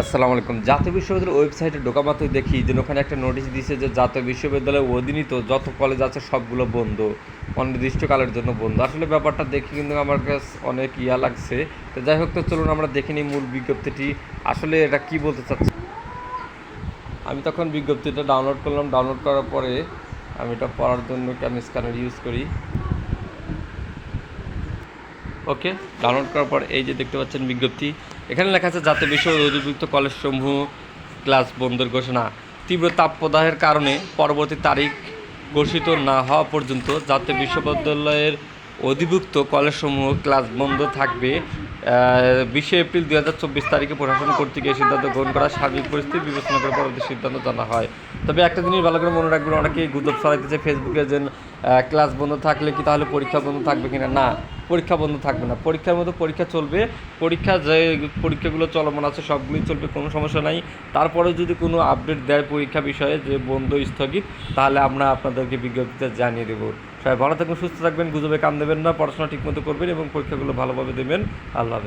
আসসালামু আলাইকুম। জাতীয় বিশ্ববিদ্যালয়ের ওয়েবসাইটে ঢোকা মাত্রই দেখি যে ওখানে একটা নোটিশ দিয়েছে যে জাতীয় বিশ্ববিদ্যালয়ের অধীনিত যত কলেজ আছে সবগুলো বন্ধ, অনির্দিষ্টকালের জন্য বন্ধ। আসলে ব্যাপারটা দেখি কিন্তু আমার কাছে অনেক ইয়া লাগছে। তো যাই হোক, তো চলুন আমরা দেখে নিই মূল বিজ্ঞপ্তিটি। আসলে এটা কি বলতে চাচ্ছে? আমি তখন বিজ্ঞপ্তিটা ডাউনলোড করলাম। ডাউনলোড করার পরে আমি এটা পড়ার জন্য ক্যান স্ক্যানার ইউজ করি। ওকে ডাউনলোড করার পর এই যে দেখতে পাচ্ছেন বিজ্ঞপ্তি। এখানে লেখা আছে, জাতীয় বিশ্ববিদ্যালয় অধিভুক্ত কলেজসমূহ ক্লাস বন্ধের ঘোষণা। তীব্র তাপপ্রদাহের কারণে পরবর্তী তারিখ ঘোষিত না হওয়া পর্যন্ত জাতীয় বিশ্ববিদ্যালয়ের অধিভুক্ত কলেজসমূহ ক্লাস বন্ধ থাকবে। বিশে এপ্রিল দু হাজার চব্বিশ তারিখে প্রশাসন কর্তৃক এই সিদ্ধান্ত গ্রহণ করা সার্বিক পরিস্থিতি বিবেচনা করে পরবর্তী সিদ্ধান্ত জানা হয়। তবে একটা জিনিস ভালো করে মনে রাখবেন, অনেকেই গুজব ছড়াইতেছে ফেসবুকে যে ক্লাস বন্ধ থাকলে কি তাহলে পরীক্ষা বন্ধ থাকবে কিনা? না, পরীক্ষা বন্ধ থাকবে না। পরীক্ষার মতো পরীক্ষা চলবে। পরীক্ষা যে পরীক্ষাগুলো চলমান আছে সবগুলোই চলবে, কোনো সমস্যা নাই। তারপরে যদি কোনো আপডেট দেয় পরীক্ষা বিষয়ে যে বন্ধ স্থগিত, তাহলে আমরা আপনাদেরকে বিজ্ঞপ্তিতে জানিয়ে দেবো। সবাই ভালো থাকবেন, সুস্থ থাকবেন, গুজবে কান দেবেন না, পড়াশোনা ঠিকমতো করবেন এবং পরীক্ষাগুলো ভালোভাবে দেবেন। আল্লাহ হাফেজ।